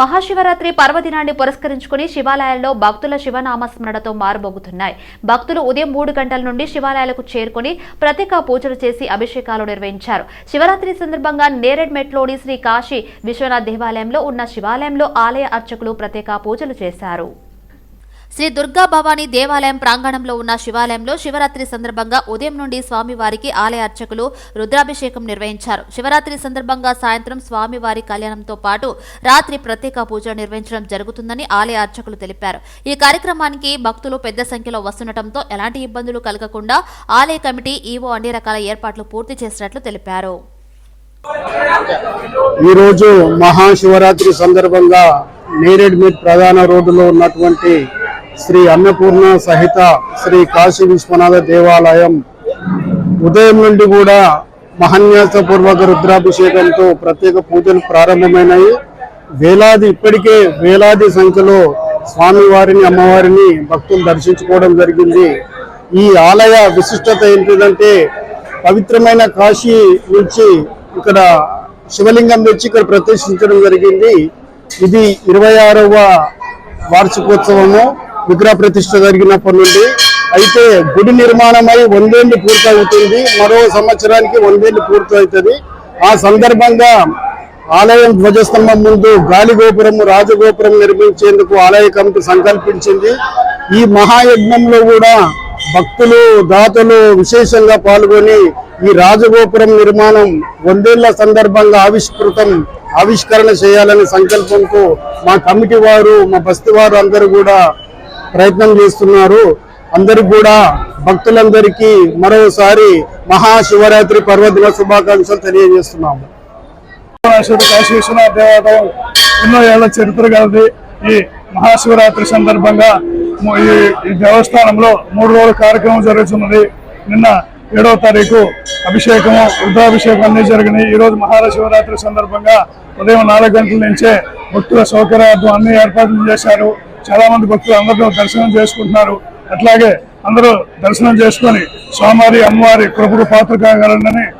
మహాశివరాత్రి పర్వదినాన్ని పురస్కరించుకుని శివాలయాల్లో భక్తుల శివనామస్మరణతో మారుబోగుతున్నాయి మారుమోగుతున్నాయి. భక్తులు ఉదయం మూడు గంటల నుండి శివాలయాలకు చేరుకుని ప్రత్యేక పూజలు చేసి అభిషేకాలు నిర్వహించారు. శివరాత్రి సందర్భంగా నేరెడ్మెట్లోని శ్రీ కాశీ విశ్వనాథ్ దేవాలయంలో ఉన్న శివాలయంలో ఆలయ అర్చకులు ప్రత్యేక పూజలు చేశారు. శ్రీ దుర్గా భవానీ దేవాలయం ప్రాంగణంలో ఉన్న శివాలయంలో శివరాత్రి సందర్భంగా ఉదయం నుండి స్వామివారికి ఆలయ అర్చకులు రుద్రాభిషేకం నిర్వహించారు. శివరాత్రి సందర్భంగా సాయంత్రం స్వామివారి కళ్యాణంతో పాటు రాత్రి ప్రత్యేక పూజ నిర్వహించడం జరుగుతుందని ఆలయ అర్చకులు తెలిపారు. ఈ కార్యక్రమానికి భక్తులు పెద్ద సంఖ్యలో వస్తుండటంతో ఎలాంటి ఇబ్బందులు కలగకుండా ఆలయ కమిటీ ఈవో అన్ని రకాల ఏర్పాట్లు పూర్తి చేసినట్లు తెలిపారు. ఈరోజు మహాశివరాత్రి సందర్భంగా నేరేడ్మీర్ ప్రధాన రోడ్డులో ఉన్నటువంటి శ్రీ అన్నపూర్ణ సహిత శ్రీ కాశీ విశ్వనాథ దేవాలయం ఉదయం నుండి కూడా మహన్యాసపూర్వక రుద్రాభిషేకంతో ప్రత్యేక పూజలు ప్రారంభమైనాయి. వేలాది ఇప్పటికే వేలాది సంఖ్యలో స్వామివారిని అమ్మవారిని భక్తులు దర్శించుకోవడం జరిగింది. ఈ ఆలయ విశిష్టత ఏంటిదంటే పవిత్రమైన కాశీ నుంచి ఇక్కడ శివలింగం తెచ్చి ఇక్కడ ప్రతిష్ఠించడం జరిగింది. ఇది ఇరవై ఆరవ వార్షికోత్సవము. విగ్రహ ప్రతిష్ట జరిగినప్పటి నుండి అయితే గుడి నిర్మాణమై వందేళ్ళు పూర్తవుతుంది. మరో సంవత్సరానికి వందేళ్ళు పూర్తవుతుంది. ఆ సందర్భంగా ఆలయం ధ్వజస్తంభం ముందు గాలిగోపురము రాజగోపురం నిర్మించేందుకు ఆలయ కమిటీ సంకల్పించింది. ఈ మహాయజ్ఞంలో కూడా భక్తులు దాతలు విశేషంగా పాల్గొని ఈ రాజగోపురం నిర్మాణం వందేళ్ళ సందర్భంగా ఆవిష్కృతం ఆవిష్కరణ చేయాలనే సంకల్పంతో మా కమిటీ వారు మా బస్తీ వారు అందరూ కూడా ప్రయత్నం చేస్తున్నారు. అందరికి కూడా భక్తులందరికీ మరోసారి మహాశివరాత్రి పర్వదిన శుభాకాంక్షలు తెలియజేస్తున్నాము. కాశీ విశ్వనాథ దేవాలయం ఎన్నో ఏళ్ళ చరిత్ర కలది ఈ మహాశివరాత్రి సందర్భంగా ఈ ఈ దేవస్థానంలో మూడు రోజుల కార్యక్రమం జరుగుతున్నది. నిన్న ఏడవ తారీఖు అభిషేకము రుద్రాభిషేకం అన్ని జరిగినాయి. ఈ రోజు మహాశివరాత్రి సందర్భంగా ఉదయం నాలుగు గంటల నుంచే భక్తుల సౌకర్యార్థం అన్ని ఏర్పాట్లు చేశారు. చాలా మంది భక్తులు అందరూ దర్శనం చేసుకుంటున్నారు. అట్లాగే అందరూ దర్శనం చేసుకొని స్వామివారి అమ్మవారి కృపకు పాత్ర కాగలరని